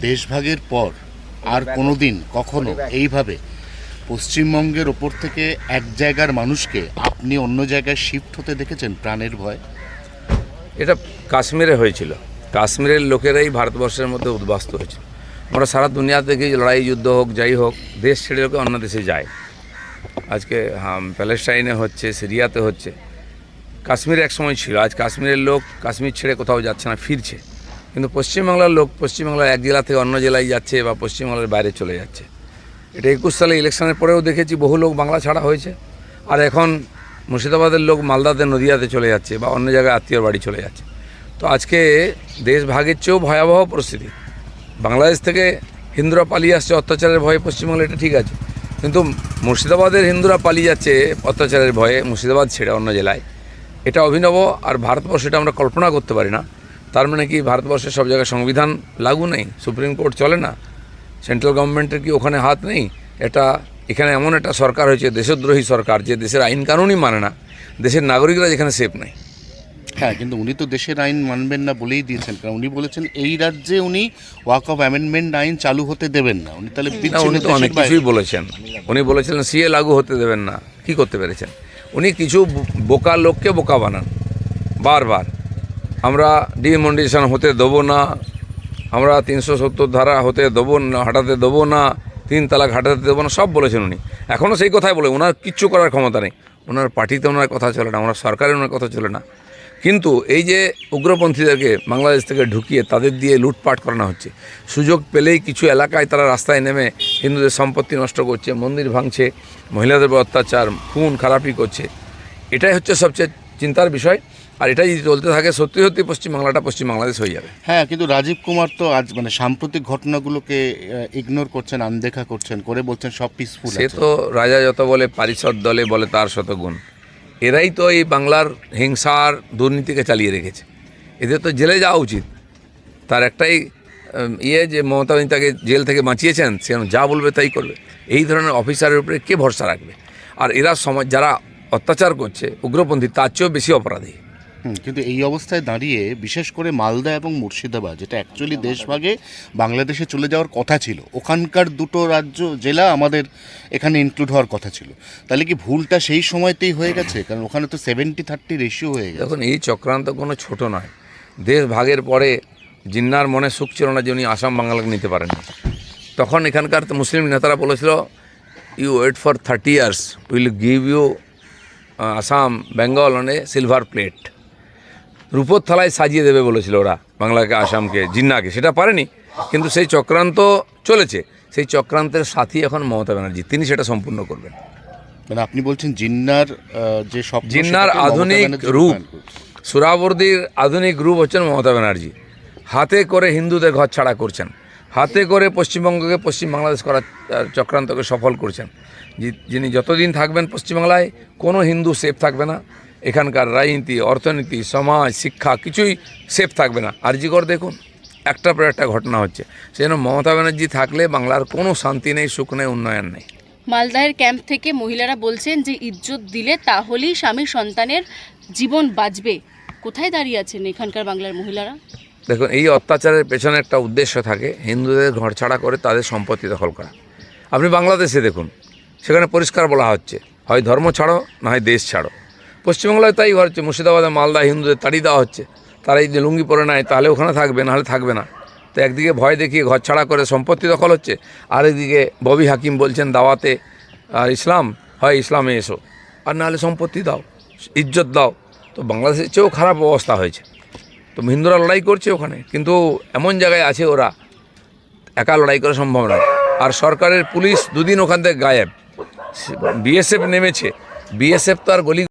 দেশভাগের পর আর কোনোদিন কখনো এইভাবে পশ্চিমবঙ্গের ওপর থেকে এক জায়গার মানুষকে আপনি অন্য জায়গায় শিফট হতে দেখেছেন প্রাণের ভয়? এটা কাশ্মীরে হয়েছিল। কাশ্মীরের লোকেরাই ভারতবর্ষের মধ্যে উদ্বাস্ত হয়েছে আমরা সারা দুনিয়া থেকে লড়াই, যুদ্ধ হোক, যাই হোক, দেশ ছেড়ে লোকে অন্য দেশে যায়। আজকে প্যালেস্টাইনে হচ্ছে, সিরিয়াতে হচ্ছে। কাশ্মীর এক সময় ছিল। আজ কাশ্মীরের লোক কাশ্মীর ছেড়ে কোথাও যাচ্ছে না, ফিরছে। কিন্তু পশ্চিমবাংলার লোক পশ্চিমবাংলার এক জেলা থেকে অন্য জেলায় যাচ্ছে বা পশ্চিমবাংলার বাইরে চলে যাচ্ছে। এটা একুশ সালে ইলেকশনের পরেও দেখেছি বহু লোক বাংলা ছাড়া হয়েছে। আর এখন মুর্শিদাবাদের লোক মালদাতে, নদিয়াতে চলে যাচ্ছে বা অন্য জায়গায় আত্মীয়র বাড়ি চলে যাচ্ছে। তো আজকে দেশ ভাগের চেয়েও ভয়াবহ পরিস্থিতি। বাংলাদেশ থেকে হিন্দুরা পালিয়ে আসছে, অত্যাচারের ভয়ে পশ্চিমবাংলা এটা ঠিক আছে। কিন্তু মুর্শিদাবাদের হিন্দুরা পালিয়ে যাচ্ছে অত্যাচারের ভয়ে, মুর্শিদাবাদ ছেড়ে অন্য জেলায়। এটা অভিনব আর ভারতবর্ষে এটা আমরা কল্পনা করতে পারি না। তার মানে কি ভারতবর্ষের সব জায়গায় সংবিধান লাগু নেই? সুপ্রিম কোর্ট চলে না? সেন্ট্রাল গভর্নমেন্টের কি ওখানে হাত নেই? এটা এখানে এমন একটা সরকার হয়েছে দেশদ্রোহী সরকার যে দেশের আইন কানুনই মানে না। দেশের নাগরিকরা যেখানে সেফ নেই। হ্যাঁ কিন্তু উনি তো দেশের আইন মানবেন না বলেই দিয়েছেন। কারণ উনি বলেছেন এই রাজ্যে উনি ওয়াক অফ অ্যামেন্ডমেন্ট আইন চালু হতে দেবেন না। উনি তাহলে উনি তো অনেক কিছুই বলেছেন। উনি বলেছিলেন সিএ লাগু হতে দেবেন না। কি করতে পেরেছেন? উনি কিছু বোকা লোককে বোকা বানান। বারবার। আমরা ডিমন্ডেশন হতে দেবো না। আমরা তিনশো সত্তর ধারা হতে দেবো না, হাঁটাতে দেবো না, তিন তালাক হাঁটাতে দেবো না, সব বলেছেন উনি। এখনও সেই কথাই বলে ওনার কিচ্ছু করার ক্ষমতা নেই। ওনার পার্টিতে ওনার কথা চলে না ওনার সরকারে ওনার কথা চলে না। কিন্তু এই যে উগ্রপন্থীদেরকে বাংলাদেশ থেকে ঢুকিয়ে তাদের দিয়ে লুটপাট করানো হচ্ছে, সুযোগ পেলেই কিছু এলাকায় তারা রাস্তায় নেমে হিন্দুদের সম্পত্তি নষ্ট করছে, মন্দির ভাঙছে, মহিলাদের অত্যাচার, খুন, খারাপি করছে। এটাই হচ্ছে সবচেয়ে চিন্তার বিষয়। আর এটাই যদি চলতে থাকে সত্যি সত্যি পশ্চিমবাংলাটা পশ্চিম বাংলাদেশ হয়ে যাবে। হ্যাঁ কিন্তু রাজীব কুমার তো আজ মানে সাম্প্রতিক ঘটনাগুলোকে ইগনোর করছেন আনদেখা করছেন করে বলছেন সব পিসফুল সে তো রাজা যত বলে পারিষদ দলে বলে তার শতগুণ। এরাই তো এই বাংলার হিংসার দুর্নীতিকে চালিয়ে রেখেছে। এদের তো জেলে যাওয়া উচিত। তার একটাই ইয়ে যে মমতা তাকে জেল থেকে বাঁচিয়েছেন সে যা বলবে তাই করবে। এই ধরনের অফিসারের উপরে কে ভরসা রাখবে? আর এরা সমাজ যারা অত্যাচার করছে উগ্রপন্থী তার চেয়েও বেশি অপরাধী। কিন্তু এই অবস্থায় দাঁড়িয়ে বিশেষ করে মালদা এবং মুর্শিদাবাদ যেটা অ্যাকচুয়ালি দেশভাগে বাংলাদেশে চলে যাওয়ার কথা ছিল ওখানকার দুটো রাজ্য জেলা আমাদের এখানে ইনক্লুড হওয়ার কথা ছিল। তাহলে কি ভুলটা সেই সময়তেই হয়ে গেছে? কারণ ওখানে তো সেভেন্টি থার্টি রেশিও হয়ে গেছে। দেখুন এই চক্রান্ত কোনো ছোট নয়। দেশ ভাগের পরে জিন্নার মনে সুখ ছিল না যে উনি আসাম বাংলাকে নিতে পারেন তখন এখানকার তো মুসলিম নেতারা বলেছিল you wait for thirty years will give you Assam Bengal on a silver plate রূপোর থালায় সাজিয়ে দেবে বলেছিল ওরা বাংলাকে আসামকে জিন্নাকে সেটা পারেনি। কিন্তু সেই চক্রান্ত চলেছে। সেই চক্রান্তের সাথী এখন মমতা ব্যানার্জি তিনি সেটা সম্পূর্ণ করবেন। মানে আপনি বলছেন জিন্নার যে সব জিন্নার আধুনিক রূপ সুরাবর্দির আধুনিক রূপ হচ্ছেন মমতা ব্যানার্জি। হাতে করে হিন্দুদের ঘর ছাড়া করছেন। হাতে করে পশ্চিমবঙ্গকে পশ্চিম বাংলাদেশ করার চক্রান্তকে সফল করছেন। যিনি যতদিন থাকবেন পশ্চিমবাংলায় কোনো হিন্দু সেফ থাকবে না। এখানকার রাজনীতি অর্থনীতি সমাজ শিক্ষা কিছুই সেফ থাকবে না। আর আরজিকর দেখুন একটার পর একটা ঘটনা হচ্ছে। সেজন্য মমতা ব্যানার্জি থাকলে বাংলার কোনো শান্তি নেই সুখ নেই উন্নয়ন নেই। মালদাহের ক্যাম্প থেকে মহিলারা বলছেন যে ইজ্জত দিলে তাহলেই স্বামী সন্তানের জীবন বাঁচবে। কোথায় দাঁড়িয়ে আছেন এখানকার বাংলার মহিলারা? দেখুন এই অত্যাচারের পেছনে একটা উদ্দেশ্য থাকে হিন্দুদের ঘর ছাড়া করে তাদের সম্পত্তি দখল করা। আপনি বাংলাদেশে দেখুন সেখানে পরিষ্কার বলা হচ্ছে হয় ধর্ম ছাড়ো না হয় দেশ ছাড়ো। পশ্চিমবাংলায় তাই হচ্ছে, মুর্শিদাবাদে, মালদা, হিন্দুদের তাড়ি দেওয়া হচ্ছে। তারা এই যে লুঙ্গি পরে নেয়, তাহলে ওখানে থাকবে, নাহলে থাকবে না। তো একদিকে ভয় দেখিয়ে ঘর ছাড়া করে সম্পত্তি দখল হচ্ছে, আর একদিকে ববি হাকিম বলছেন, দাওয়াতে, আর ইসলাম, হয় ইসলামে এসো। আর নাহলে সম্পত্তি দাও, ইজ্জত দাও। তো বাংলাদেশের চেয়েও খারাপ অবস্থা হয়েছে। তো হিন্দুরা লড়াই করছে ওখানে, কিন্তু এমন জায়গায় আছে ওরা, একা লড়াই করা সম্ভব নয়। আর সরকারের পুলিশ দুদিন ওখান থেকে গায়েব। বিএসএফ নেমেছে বিএসএফ তো আর গলি